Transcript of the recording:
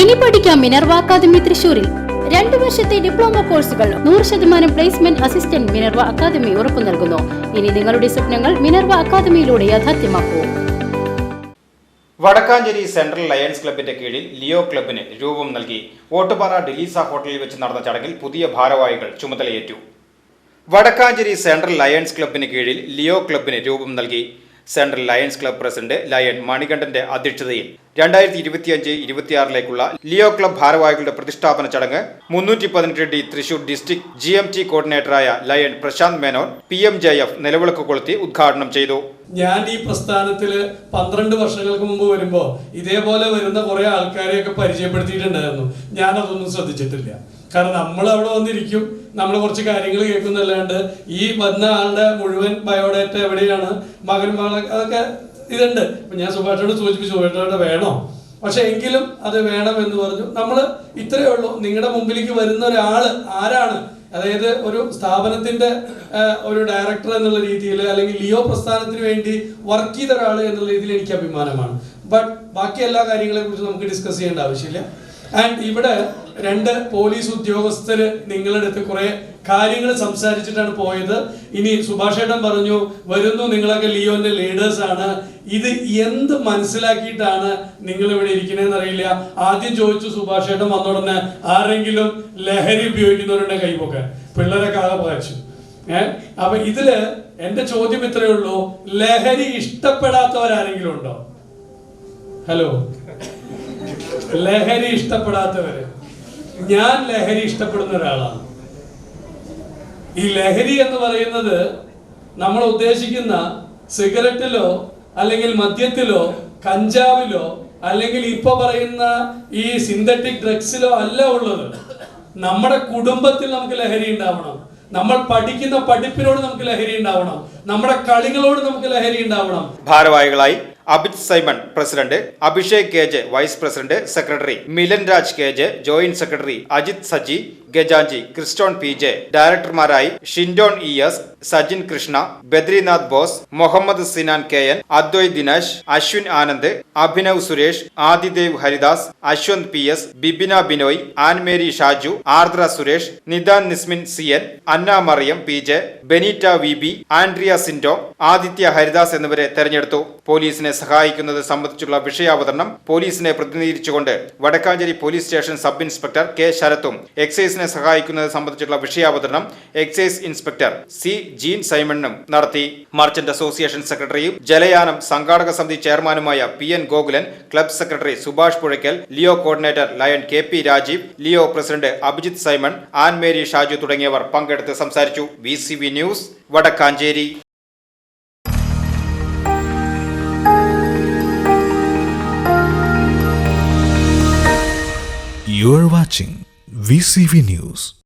ഇനി പഠിക്കാം Minerva academy തൃശൂരിൽ രണ്ടു വർഷത്തെ ഡിപ്ലോമ കോഴ്സുകൾ നൂറ് ശതമാനം പ്ലേസ്മെന്റ് അസിസ്റ്റന്റ് മിനർവ അക്കാദമി ഉറപ്പു നൽകുന്നു. ഇനി നിങ്ങളുടെ സ്വപ്നങ്ങൾ മിനർവ അക്കാദമിയിലൂടെ യാഥാർത്ഥ്യമാക്കൂ. വടക്കാഞ്ചേരി സെൻട്രൽ ലയൺസ് ക്ലബിന്റെ കീഴിൽ ലിയോ ക്ലബിന് രൂപം നൽകി. ഓട്ടുപാറ ഡെലീസ ഹോട്ടലിൽ വെച്ച് നടന്ന ചടങ്ങിൽ പുതിയ ഭാരവാഹികൾ ചുമതലയേറ്റു. വടക്കാഞ്ചേരി സെൻട്രൽ ലയൺസ് ക്ലബിന് കീഴിൽ ലിയോ ക്ലബിന് രൂപം നൽകി. Central Lions club president Lion മണികണ്ഠന്റെ അധ്യക്ഷതയിൽ രണ്ടായിരത്തി ഇരുപത്തിയഞ്ച് ഇരുപത്തിയാറിലേക്കുള്ള ലിയോ ക്ലബ് ഭാരവാഹികളുടെ പ്രതിഷ്ഠാപന ചടങ്ങ് മുന്നൂറ്റി പതിനെട്ട് D Thrissur district G M T കോർഡിനേറ്ററായ Lion Prashanth Menon P M J F നിലവിളക്ക് കൊളുത്തി ഉദ്ഘാടനം ചെയ്തു. ഞാൻ ഈ പ്രസ്ഥാനത്തിൽ പന്ത്രണ്ട് വർഷങ്ങൾക്ക് മുമ്പ് വരുമ്പോൾ ഇതേപോലെ വരുന്ന കുറെ ആൾക്കാരെയൊക്കെ പരിചയപ്പെടുത്തിയിട്ടുണ്ടായിരുന്നു. ഞാൻ അതൊന്നും ശ്രദ്ധിച്ചിട്ടില്ല. കാരണം നമ്മൾ അവിടെ വന്നിരിക്കും. നമ്മൾ കുറച്ച് കാര്യങ്ങൾ കേൾക്കുന്നല്ലാണ്ട് ഈ വന്ന ആളുടെ മുഴുവൻ ബയോഡേറ്റ എവിടെയാണ്? മകൻ മകളെ അതൊക്കെ ഇതുണ്ട്. ഞാൻ സുഭാഷോട് സൂചിപ്പിച്ചു സുഭാഷോട് വേണോ? പക്ഷെ എങ്കിലും അത് വേണം എന്ന് പറഞ്ഞു. നമ്മൾ ഇത്രയേ ഉള്ളൂ. നിങ്ങളുടെ മുമ്പിലേക്ക് വരുന്ന ഒരാൾ ആരാണ്? അതായത് ഒരു സ്ഥാപനത്തിന്റെ ഒരു ഡയറക്ടർ എന്നുള്ള രീതിയിൽ അല്ലെങ്കിൽ ലിയോ പ്രസ്ഥാനത്തിന് വേണ്ടി വർക്ക് ചെയ്ത ഒരാൾ എന്നുള്ള രീതിയിൽ എനിക്ക് അഭിമാനമാണ്. ബട്ട് ബാക്കി എല്ലാ കാര്യങ്ങളെ കുറിച്ച് നമുക്ക് ഡിസ്കസ് ചെയ്യേണ്ട ആവശ്യമില്ല. ആൻഡ് ഇവിടെ രണ്ട് പോലീസ് ഉദ്യോഗസ്ഥര് നിങ്ങളുടെ അടുത്ത് കുറെ കാര്യങ്ങൾ സംസാരിച്ചിട്ടാണ് പോയത്. ഇനി സുഭാഷേട്ടൻ പറഞ്ഞു വരുന്നു നിങ്ങളൊക്കെ ലിയോന്റെ ലീഡേഴ്സ് ആണ്. ഇത് എന്ത് മനസ്സിലാക്കിയിട്ടാണ് നിങ്ങൾ ഇവിടെ ഇരിക്കുന്നതെന്ന് അറിയില്ല. ആദ്യം ചോദിച്ചു സുഭാഷേട്ടൻ വന്ന ഉടനെ ആരെങ്കിലും ലഹരി ഉപയോഗിക്കുന്നവരുടെ കൈപ്പൊക്കെ പിള്ളേരൊക്കെ ആകെ പകച്ചു. ഏഹ് അപ്പൊ ഇതിൽ എന്റെ ചോദ്യം ഇത്രയേ ഉള്ളൂ. ലഹരി ഇഷ്ടപ്പെടാത്തവരാരെങ്കിലും ഉണ്ടോ? ഹലോ ലഹരി ഇഷ്ടപ്പെടാത്തവര്. ഞാൻ ലഹരി ഇഷ്ടപ്പെടുന്ന ഒരാളാണ്. ഈ ലഹരി എന്ന് പറയുന്നത് നമ്മൾ ഉദ്ദേശിക്കുന്ന സിഗരറ്റിലോ അല്ലെങ്കിൽ മദ്യത്തിലോ കഞ്ചാവിലോ അല്ലെങ്കിൽ ഇപ്പൊ പറയുന്ന ഈ സിന്തറ്റിക് ഡ്രഗ്സിലോ അല്ല ഉള്ളത്. നമ്മുടെ കുടുംബത്തിൽ നമുക്ക് ലഹരി ഉണ്ടാവണം. നമ്മൾ പഠിക്കുന്ന പഠിപ്പിനോട് നമുക്ക് ലഹരി ഉണ്ടാവണം. നമ്മുടെ കളികളോട് നമുക്ക് ലഹരി ഉണ്ടാവണം. ഭാരവാഹികളായി Abhith Simon president Abhishek K J vice president secretary Milan Raj K J joint secretary Ajith Saji ഗജാഞ്ചി Christon P J ഡയറക്ടർമാരായി Shindon E S Sajin Krishna Badrinath Bose Muhammad Sinan K N Adhvai Dinesh Ashwin Anand Abhinav Suresh Adidev Haridas Ashwanth P S Bibina Binoy Ann Mary Shaju Ardra Suresh Nidan Nismin C N Anna Mariam P J Benita V B Andrea Sindo Aditya Haridas എന്നിവരെ തെരഞ്ഞെടുത്തു. പോലീസിനെ സഹായിക്കുന്നത് സംബന്ധിച്ചുള്ള വിഷയാവതരണം പോലീസിനെ പ്രതിനിധീകരിച്ചുകൊണ്ട് Vadakkanchery police station sub inspector K ശരത്തും. എക്സൈസിനെ സഹായിക്കുന്നത് സംബന്ധിച്ചുള്ള വിഷയാവതരണം എക്സൈസ് ഇൻസ്പെക്ടർ സി ജീൻ സൈമണും നടത്തി. മർച്ചന്റ് അസോസിയേഷൻ സെക്രട്ടറിയും ജലയാനം സംഘാടക സമിതി ചെയർമാനുമായ P N Gokulan club secretary Subhash Puzhakkal Leo coordinator Lion K P Rajeev Leo president Abhijith Simon Ann Mary Shaju തുടങ്ങിയവർ പങ്കെടുത്ത് സംസാരിച്ചു. V news Vadakkanchery. You are watching VCV News.